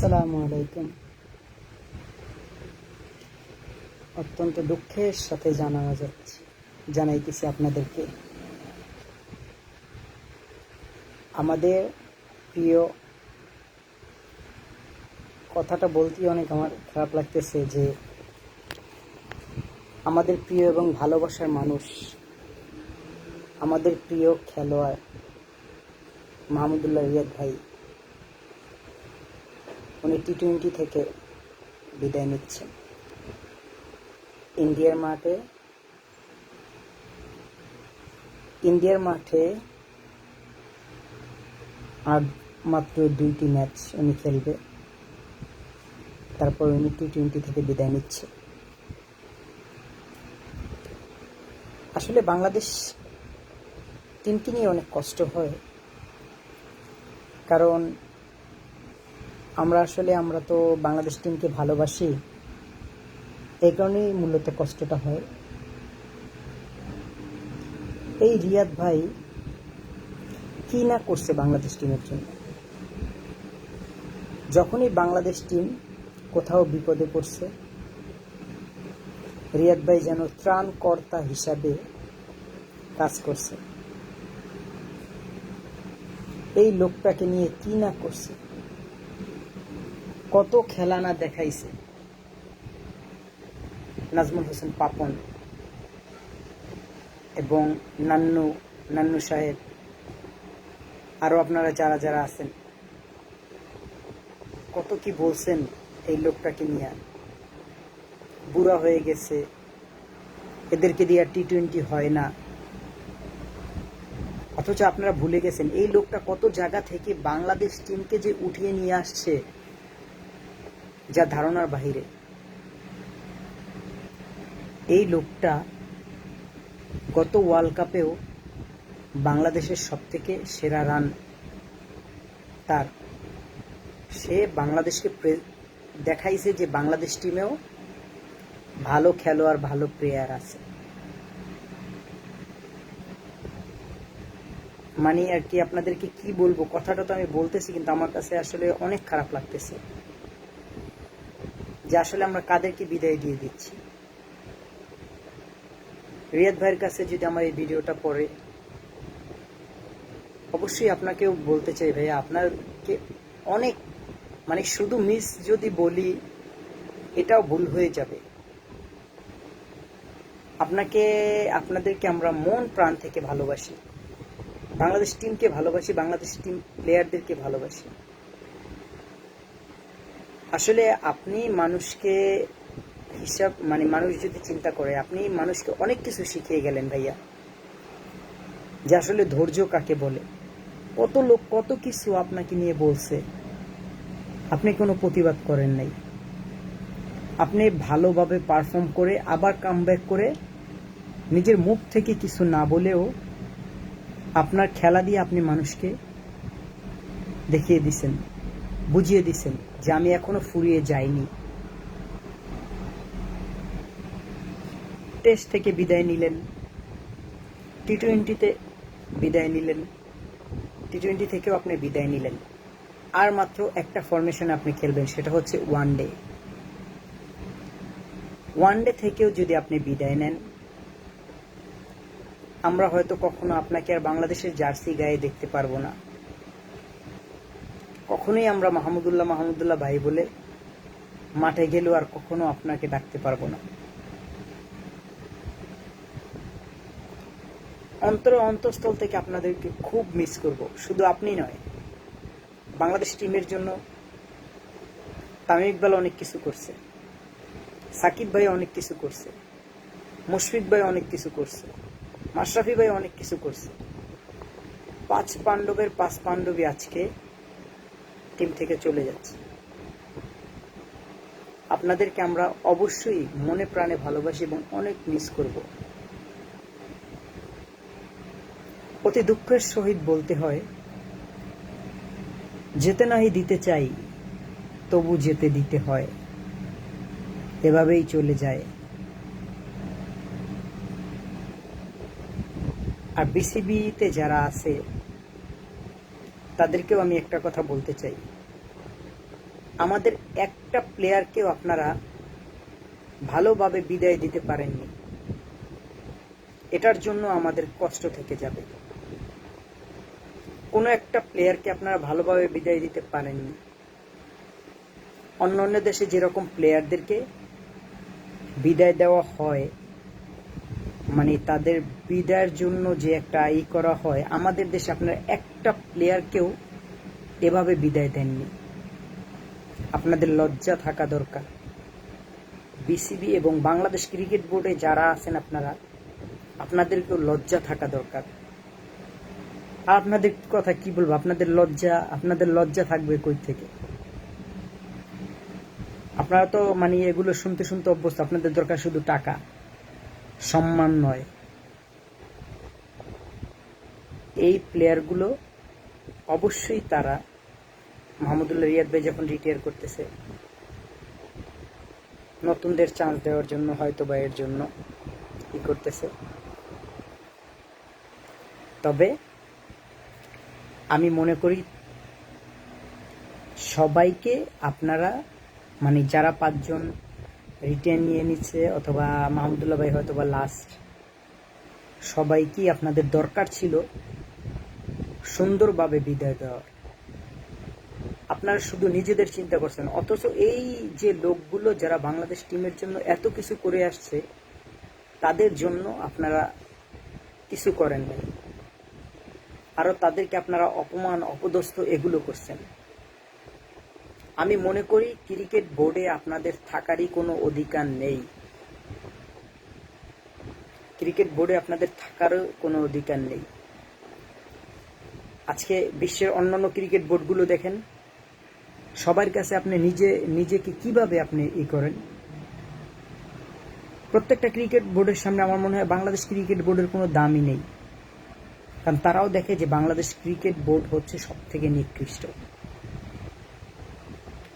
আসসালামু আলাইকুম। অত্যন্ত দুঃখের সাথে জানানো যাচ্ছে, জানাইতেছি আপনাদেরকে। আমাদের প্রিয় কথাটা বলতেই অনেক আমার খারাপ লাগতেছে যে, আমাদের প্রিয় এবং ভালোবাসার মানুষ, আমাদের প্রিয় খেলোয়াড় মাহমুদুল্লাহ রিয়াদ ভাই উনি টি টোয়েন্টি থেকে বিদায় নিচ্ছেন। ইন্ডিয়ার মাঠে ইন্ডিয়ার মাঠে আর মাত্র দুইটি ম্যাচ উনি খেলবে। তারপর উনি টি টোয়েন্টি থেকে বিদায় নিচ্ছে। আসলে বাংলাদেশ টিমকে নিয়ে অনেক কষ্ট হয়। কারণ আমরা আসলে, আমরা তো বাংলাদেশ টিমকে ভালোবাসি। এই কারণেই মূলত কষ্টটা হয়। এই রিয়াদ ভাই কি না করছে বাংলাদেশ টিমের জন্য? যখনই বাংলাদেশ টিম কোথাও বিপদে পড়ছে, রিয়াদ ভাই যেন ত্রাণকর্তা হিসাবে কাজ করছে। এই লোকটাকে নিয়ে কি না করছে? কত খেলা না দেখাইছে। নাজমুল হোসেন পাপন এবং নান্নু নান্নু সাহেব। আরও আপনারা যারা যারা আছেন, কত কি বলছেন এই লোকটাকে নিয়ে? বুড়া হয়ে গেছে। এদেরকে দিয়ে টি টোয়েন্টি হয় না। অথচ আপনারা ভুলে গেছেন, এই লোকটা কত জায়গা থেকে বাংলাদেশ টিমকে যে উঠিয়ে নিয়ে আসছে। যা ধারণার বাহিরে। এই লোকটা গত ওয়ার্ল্ড কাপেও বাংলাদেশের সব থেকে সেরা রান তার। সে বাংলাদেশকে দেখাইছে যে বাংলাদেশ টিমেও ভালো খেলোয়াড়, ভালো প্লেয়ার আছে। মানে আর কি আপনাদেরকে কি বলব? কথাটা তো আমি বলতেছি, কিন্তু আমার কাছে আসলে অনেক খারাপ লাগতেছে। যে আসলে আমরা কাদেরকে বিদায় দিয়ে দিচ্ছি। রিয়াদ ভাইয়ের কাছে যদি আমার এই ভিডিওটা পড়ে, অবশ্যই আপনাকেও বলতে চাই ভাইয়া, আপনাকে অনেক মানে শুধু মিস যদি বলি, এটাও ভুল হয়ে যাবে। আপনাকে, আপনাদেরকে আমরা মন প্রাণ থেকে ভালোবাসি। বাংলাদেশ টিমকে ভালোবাসি, বাংলাদেশ টিম প্লেয়ারদেরকে ভালোবাসি। আসলে আপনি মানুষকে হিসাব মানে মানুষ যদি চিন্তা করে, আপনি মানুষকে অনেক কিছু শিখিয়ে গেলেন ভাইয়া। যে আসলে ধৈর্য কাকে বলে? কত লোক কত কিছু আপনাকে নিয়ে বলছে। আপনি কোনো প্রতিবাদ করেন নাই। আপনি ভালোভাবে পারফর্ম করে, আবার কামব্যাক করে, নিজের মুখ থেকে কিছু না বলেও আপনার খেলা দিয়ে আপনি মানুষকে দেখিয়ে দিছেন, বুঝিয়ে দিছেন। যে আমি এখনও ফুরিয়ে যাইনি। টেস্ট থেকে বিদায় নিলেন। টি টোয়েন্টিতে বিদায় নিলেন। টি টোয়েন্টি থেকেও আপনি বিদায় নিলেন। আর মাত্র একটা ফরমেশন আপনি খেলবেন, সেটা হচ্ছে ওয়ান ডে ওয়ান ডে থেকেও যদি আপনি বিদায় নেন, আমরা হয়তো কখনো আপনাকে আর বাংলাদেশের জার্সি গায়ে দেখতে পারব না। কখনোই আমরা মাহমুদুল্লাহ মাহমুদুল্লাহ ভাই বলে মাঠে গেলেও আর কখনো আপনাকে ডাকতে পারব না। অন্তর অন্তঃস্থল থেকে আপনাদেরকে খুব মিস করব। শুধু আপনি নয়, বাংলাদেশ টিমের জন্য তামিম ইকবাল অনেক কিছু করছে, সাকিব ভাই অনেক কিছু করছে, মুশফিক ভাই অনেক কিছু করছে, মাশরাফি ভাই অনেক কিছু করছে। পাঁচ পাণ্ডবের পাঁচ পাণ্ডবী আজকে টিম থেকে চলে যাচ্ছে। আপনাদেরকে আমরা অবশ্যই মনে প্রাণে ভালোবাসি এবং অনেক মিস করব। অতি দুঃখের সহিত বলতে হয়, যেতে নাহি দিতে চাই, তবু যেতে দিতে হয়। এভাবেই চলে যায়। আর বিসিবিতে যারা আছে তাদেরকেও আমি একটা কথা বলতে চাই। আমাদের একটা প্লেয়ারকেও আপনারা ভালোভাবে বিদায় দিতে পারেননি। এটার জন্য আমাদের কষ্ট থেকে যাবে। কোনো একটা প্লেয়ারকে আপনারা ভালোভাবে বিদায় দিতে পারেননি। অন্য অন্য দেশে যেরকম প্লেয়ারদেরকে বিদায় দেওয়া হয় মানে তাদের বিদায়ের জন্য যে একটা ই করা হয়, আমাদের দেশে আপনার একটা প্লেয়ারকেও এভাবে বিদায় দেননি। আপনাদের লজ্জা থাকা দরকার। বিসিবি এবং বাংলাদেশ ক্রিকেট বোর্ডে যারা আছেন আপনারা, আপনাদেরকেও লজ্জা থাকা দরকার। আর আপনাদের কথা কি বলব? আপনাদের লজ্জা আপনাদের লজ্জা থাকবে কই থেকে? আপনারা তো মানে এগুলো শুনতে শুনতে অভ্যস্ত, আপনাদের দরকার শুধু টাকা। সম্মান নয়। এই প্লেয়ারগুলো অবশ্যই তারা মাহমুদুল্লাহ রিয়াদ ভাই যখন রিটায়ার করতেছে, নতুনদের চান্স দেওয়ার জন্য হয়তো বা এর জন্য ই করতেছে। তবে আমি মনে করি সবাইকে আপনারা মানে যারা পাঁচজন রিটেন নিয়ে নিচ্ছে অথবা মাহমুদুল্লাহ ভাই হয়তো বা লাস্ট সবাইকেই আপনাদের দরকার ছিল? সুন্দরভাবে বিদায় দেওয়ার আপনারা শুধু নিজেদের চিন্তা করছেন, অথচ এই যে লোকগুলো যারা বাংলাদেশ টিমের জন্য এত কিছু করে আসছে, তাদের জন্য আপনারা কিছু করেন নাই। আরও তাদেরকে আপনারা অপমান, অপদস্থ এগুলো করছেন। আমি মনে করি ক্রিকেট বোর্ডে আপনাদের থাকারই কোনো অধিকার নেই। ক্রিকেট বোর্ডে আপনাদের থাকারও কোনো অধিকার নেই। আজকে বিশ্বের অন্যান্য ক্রিকেট বোর্ডগুলো দেখেন। সবার কাছে আপনি নিজে, নিজেকে কীভাবে আপনি ই করেন? প্রত্যেকটা ক্রিকেট বোর্ডের সামনে আমার মনে হয় বাংলাদেশ ক্রিকেট বোর্ডের কোনো দামই নেই। কারণ তারাও দেখে যে বাংলাদেশ ক্রিকেট বোর্ড হচ্ছে সব থেকে নিকৃষ্ট।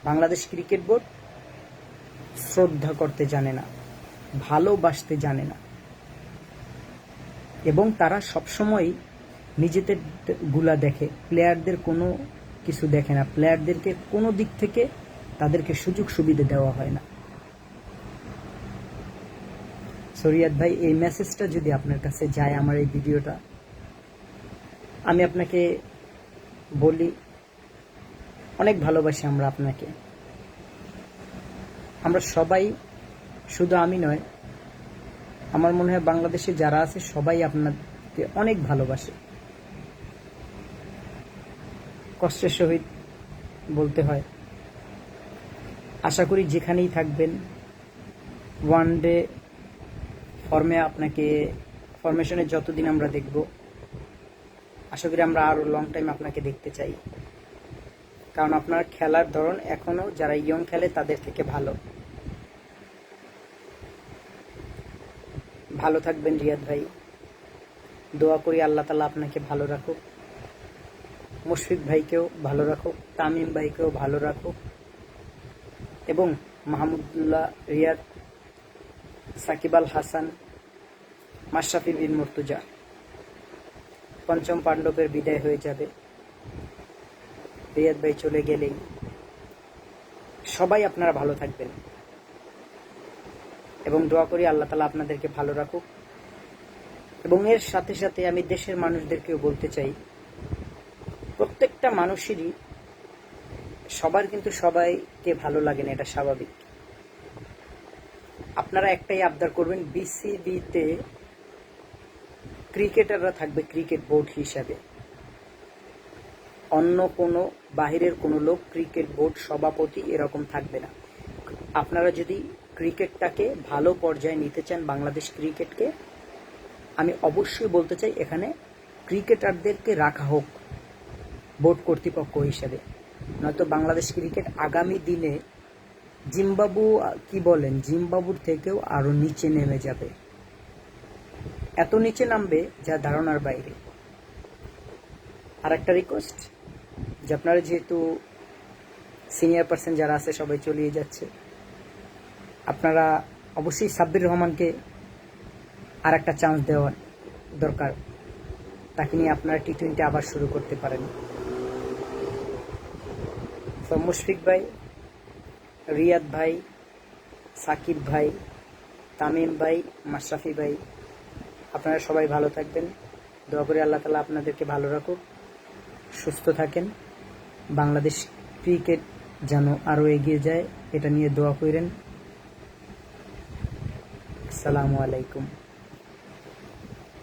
বাংলাদেশ ক্রিকেট বোর্ড শ্রদ্ধা করতে জানে না, ভালোবাসতে জানে না। এবং তারা সবসময় নিজেদেরগুলা দেখে প্লেয়ারদের কোনো কিছু দেখে না। প্লেয়ারদেরকে কোনো দিক থেকে তাদেরকে সুযোগ সুবিধা দেওয়া হয় না। সরিয়াদ ভাই, এই মেসেজটা যদি আপনার কাছে যায়, আমার এই ভিডিওটা, আমি আপনাকে বলি অনেক ভালোবাসি আমরা আপনাকে। আমরা সবাই শুধু আমি নয়, আমার মনে হয় বাংলাদেশে যারা আছে সবাই আপনাকে অনেক ভালোবাসে। কষ্টের সহিত বলতে হয়। আশা করি যেখানেই থাকবেন ওয়ান ডে ফর্মে আপনাকে ফরমেশনে যতদিন আমরা দেখব, আশা করি আমরা আরও লং টাইম আপনাকে দেখতে চাই। কারণ আপনার খেলার ধরন এখনও যারা ইয়ং খেলে তাদের থেকে ভালো। ভালো থাকবেন রিয়াদ ভাই। দোয়া করি আল্লাহ তালা আপনাকে ভালো রাখুক। মুশফিক ভাইকেও ভালো রাখুক। তামিম ভাইকেও ভালো রাখুক। এবং মাহমুদুল্লাহ রিয়াদ, সাকিব আল হাসান, মাশরাফি বিন মুর্তুজা। পঞ্চম পাণ্ডবের বিদায় হয়ে যাবে। রিয়াদ ভাই চলে গেলেই। সবাই আপনারা ভালো থাকবেন। এবং দোয়া করি আল্লাহ তালা আপনাদেরকে ভালো রাখুক। এবং এর সাথে সাথে আমি দেশের মানুষদেরকেও বলতে চাই, প্রত্যেকটা মানুষেরই সবার কিন্তু সবাইকে ভালো লাগে না, এটা স্বাভাবিক। আপনারা একটাই আবদার করবেন বিসিবিতে ক্রিকেটাররা থাকবে ক্রিকেট বোর্ড হিসাবে। অন্য কোনো বাহিরের কোনো লোক ক্রিকেট বোর্ড সভাপতি এরকম থাকবে না। আপনারা যদি ক্রিকেটটাকে ভালো পর্যায়ে নিতে চান বাংলাদেশ ক্রিকেটকে, আমি অবশ্যই বলতে চাই এখানে ক্রিকেটারদেরকে রাখা হোক বোর্ড কর্তৃপক্ষ হিসেবে। নয়তো বাংলাদেশ ক্রিকেট আগামী দিনে জিম্বাবু, কি বলেন, জিম্বাবুর থেকেও আরও নিচে নেমে যাবে। এত নিচে নামবে যা ধারণার বাইরে। আর একটা রিকোয়েস্ট যে আপনারা যেহেতু সিনিয়র পার্সন যারা আছে, সবাই চলিয়ে যাচ্ছে, আপনারা অবশ্যই সাব্বির রহমানকে আর একটা চান্স দেওয়ার দরকার। তাকে নিয়ে আপনারা টি টোয়েন্টি আবার শুরু করতে পারেন। মুশফিক ভাই, রিয়াদ ভাই, সাকিব ভাই, তামিম ভাই, মাশরাফি ভাই, আপনারা সবাই ভালো থাকবেন। দোয়া করে আল্লাহ তালা আপনাদেরকে ভালো রাখুক, সুস্থ থাকেন। বাংলাদেশ ক্রিকেট যেন আরও এগিয়ে যায় এটা নিয়ে দোয়া করেন। আসসালামু আলাইকুম।